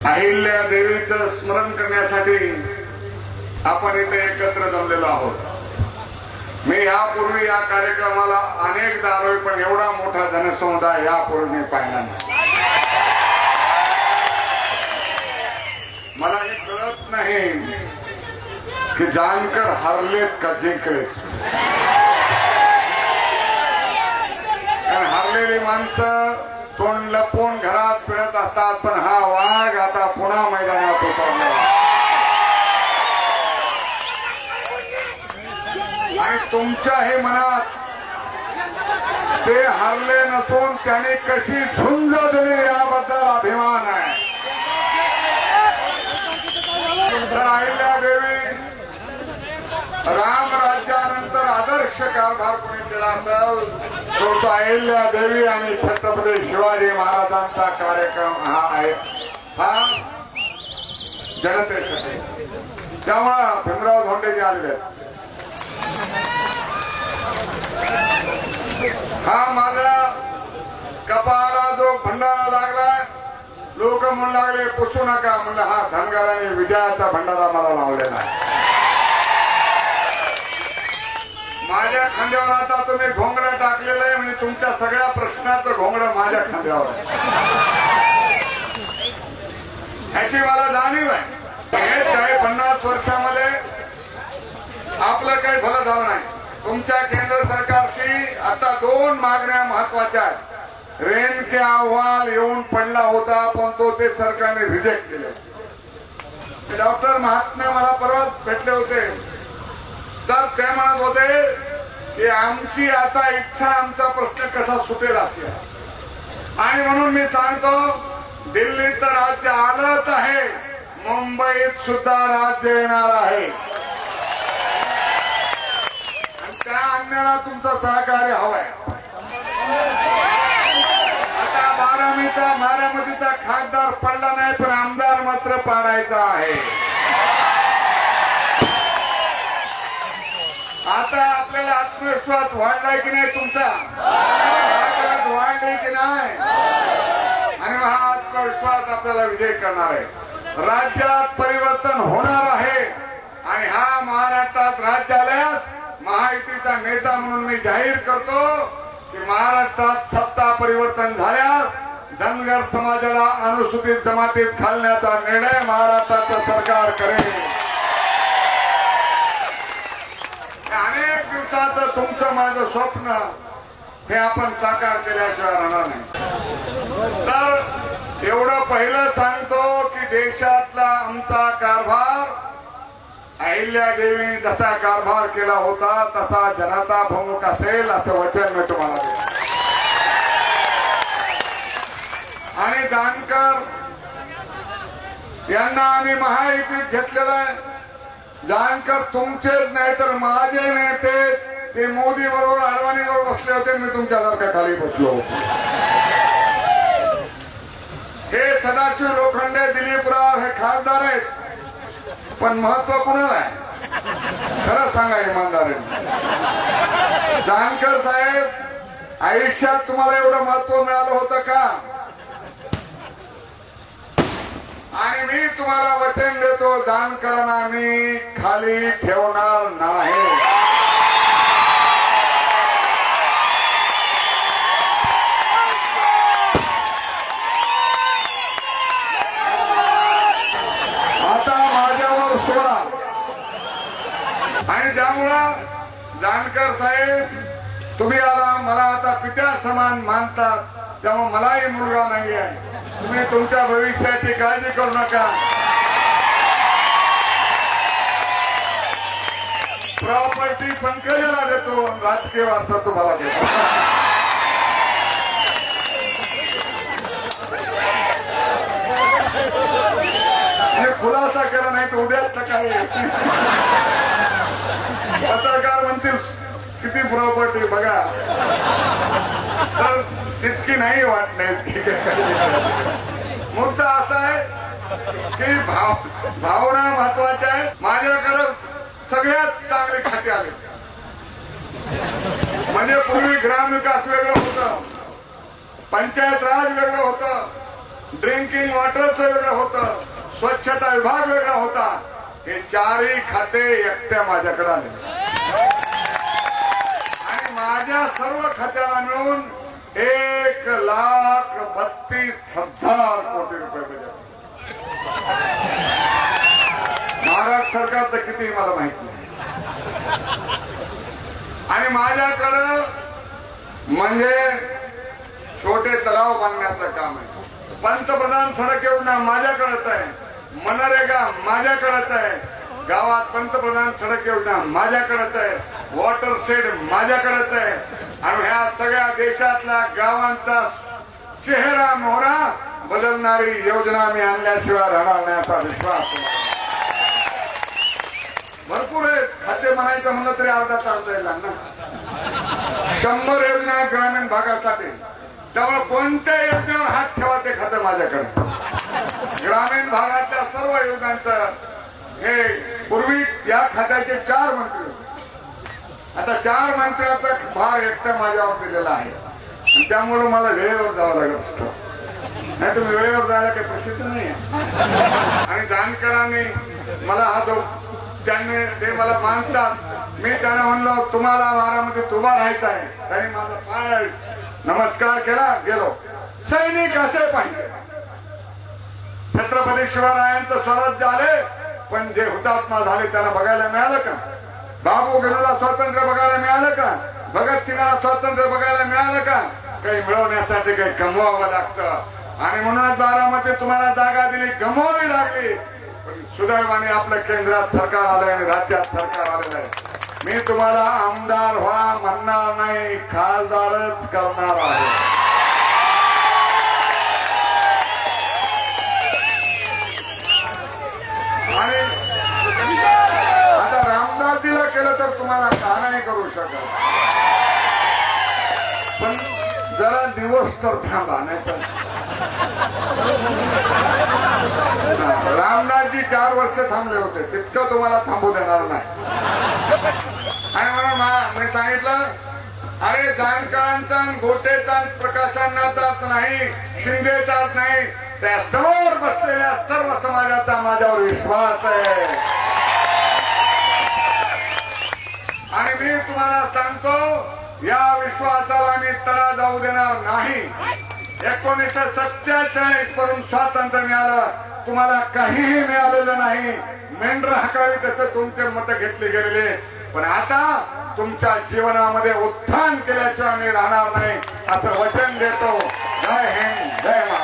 अहिल्या देवीचं स्मरण करण्यासाठी आपण इथे एकत्र जमलेलो आहोत. मी यापूर्वी या कार्यक्रमाला अनेकदा आलोय पण एवढा मोठा जनसमुदाय यापूर्वी मी पाहिला नाही. मला हे कळत नाही की जानकर हरलेत का जिंकलेत. कारण हरलेली माणसं तोंड लपवून घरात फिरत असतात पण हा वाघ पुन्हा मैदानात उतरला आणि तुमच्या हे मनात ते हरले नसून त्याने कशी झुंज दिली याबद्दल अभिमान आहे. तर अहिल्या देवी राम राज्यानंतर आदर्श कारभार कोणी केला असेल तो तो अहिल्या देवी आणि छत्रपती शिवाजी महाराजांचा कार्यक्रम हा आहे. हा? जनतेसाठी. त्यामुळं भीमराव धोंडेजी आलेले हा माझा कपाला जो भंडारा लागला लोक म्हणू लागले पुसू नका म्हणलं हा धनगराने विजयाचा भंडारा मला लावलेला माझ्या खांद्यावर आता तुम्ही घोंगडं टाकलेलं आहे म्हणजे तुमच्या सगळ्या प्रश्नाचं घोंगडं माझ्या खांद्यावर ह्याची मला जाणीव आहे. हे साहेब पन्नास वर्षामध्ये आपलं काही भलं झालं नाही. तुमच्या केंद्र सरकारशी आता दोन मागण्या महत्त्वाच्या आहेत. रेन के अहवाल येऊन पडला होता पण तो ते सरकारने रिजेक्ट केले. डॉक्टर महात्मे मला परवाच भेटले होते. तर ते म्हणत होते की आमची आता इच्छा आमचा प्रश्न कसा सुटेल असेल आहे. आणि म्हणून मी सांगतो दिल्ली तर राज्य आलंच आहे. मुंबईत सुद्धा राज्य येणार आहे. त्या आणण्याला तुमचं सहकार्य हवंय. आता बारामीचा बारामतीचा खासदार पडला नाही पण आमदार मात्र पाडायचा आहे. आता आपल्याला आत्मविश्वास वाढलाय की नाही तुमचा? वाढलाय की नाही? आणि हा आत्मविश्वास आपल्याला विजय करणार आहे. राज्यात परिवर्तन होणार आहे. आणि हा महाराष्ट्रात राज्य आल्यास महायुतीचा नेता म्हणून मी जाहीर करतो की महाराष्ट्रात सत्ता परिवर्तन झाल्यास धनगर समाजाला अनुसूचित जमातीत घालण्याचा निर्णय महाराष्ट्राचं सरकार करेल. अनेक दिवसाचं तुमचं माझं स्वप्न हे आपण साकार केल्याशिवाय राहणार नाही. तर एवढं पहिलं सांगतो की देशातला आमचा कारभार अहिल्या देवीने जसा कारभार केला होता तसा जनता प्रमुख असेल असं वचन मी तुम्हाला देतो. आणि जानकर यांना आम्ही महायुतीत घेतलेलं आहे. जानकर तुमचेच नाही तर माझे नेते ते मोदी बरोबर अडवाणी बरोबर बसले होते मी तुमच्यासारख्या खाली बसलो होतो. हे सदाशिव लोखंडे दिलीपराव हे खासदार आहेत. पण महत्त्व कुणाला आहे? खरं सांगा इमानदारीने. जानकर साहेब आयुष्यात तुम्हाला एवढं महत्त्व मिळालं होतं का? आणि मी तुम्हाला वचन देतो जानकरांना मी खाली ठेवणार नाही आता माझ्यावर सोडा आणि ज्यामुळं जानकर साहेब तुम्ही आला मला आता पित्या समान मानतात त्यामुळे मलाही मुलगा नाही आहे. तुम्ही तुमच्या भविष्याची काळजी करू नका. प्रॉपर्टी पंकजाला देतो राजकीय वारसा तुम्हाला देतो. हे खुलासा केला नाही तर उद्याच सकाळी. पत्रकार म्हणतील किती प्रॉपर्टी बघा. तर तितकी नाही वाटणे. मुद्दा असा आहे की भाव भावना महत्त्वाच्या आहेत. माझ्याकडे सगळ्यात चांगले खाते आले. म्हणजे पूर्वी ग्रामविकास वेगळं होतं. पंचायत राज वेगळं होतं. ड्रिंकिंग वॉटरचं वेगळं होतं. स्वच्छता विभाग वेगळा होता. हे चारही खाते एकट्या माझ्याकडे आले. आणि माझ्या सर्व खात्याला मिळून एक लाख बत्तीस हजार कोटी रुपये बजेट महाराष्ट्र सरकार तर किती मला माहीत नाही. आणि माझ्याकडं म्हणजे छोटे तलाव बांधण्याचं काम आहे. पंतप्रधान सडक योजना माझ्याकडेच आहे. मनरेगा माझ्याकडेच आहे. गावात पंतप्रधान सडक योजना माझ्याकडेच आहे. वॉटर शेड माझ्याकडेच आहे. आणि ह्या सगळ्या देशातल्या गावांचा चेहरा मोहरा बदलणारी योजना मी आणल्याशिवाय राहणार नाही असा विश्वास. भरपूर आहेत खाते म्हणायचं म्हणलं तरी अर्धा तास जाईल ना शंभर योजना ग्रामीण भागासाठी. त्यामुळे कोणत्या योजनेवर हात ठेवा ते खातं माझ्याकडे. ग्रामीण भागातल्या सर्व योजनांचं हे पूर्वी या खात्याचे चार मंत्री होते. आता चार मंत्र्याचा भार एकटा माझ्यावर दिलेला आहे. त्यामुळे मला वेळेवर जावं लागत असतं. नाही तुम्ही वेळेवर जायला काही प्रसिद्ध नाही आणि जानकरांनी मला हा जो त्यांनी ते मला मानतात मी त्यांना म्हणलो तुम्हाला वारामध्ये तुम्हा राहायचा आहे. त्यांनी माझा पाय नमस्कार केला गेलो. सैनिक असे पाहिजे. छत्रपती शिवरायांचं स्वराज्य आले पण जे हुतात्मा झाले त्याला बघायला मिळालं का? बाबू गरुला स्वातंत्र्य बघायला मिळालं का? भगतसिंगाला स्वातंत्र्य बघायला मिळालं का? काही मिळवण्यासाठी काही गमवावं लागतं. आणि म्हणूनच बारामध्ये तुम्हाला जागा दिली गमवावी लागली. पण सुदैवाने आपलं केंद्रात सरकार आलंय आणि राज्यात सरकार आलेलं आहे. मी तुम्हाला आमदार व्हा म्हणणार नाही खासदारच करणार आहे. शकत पण जरा दिवस तर थांबा नाही तर रामनाथजी चार वर्ष थांबले होते तितकं तुम्हाला थांबू देणार नाही. आणि म्हणून मी सांगितलं अरे जानकरांचा गोटेचा आणि प्रकाशांनाचाच नाही शिंदेचाच नाही त्या समोर बसलेल्या सर्व समाजाचा माझ्यावर विश्वास आहे. आणि मी तुम्हाला सांगतो या विश्वासाला मी तडा जाऊ देणार नाही. एकोणीसशे सत्तेचाळीस वरून स्वातंत्र्य मिळालं. तुम्हाला काहीही मिळालेलं नाही. मेंढर हकावी तसं तुमचे मत घेतले गेलेले. पण आता तुमच्या जीवनामध्ये उत्थान केल्याशिवाय मी राहणार नाही. असं वचन देतो. जय हिंद जय महाराज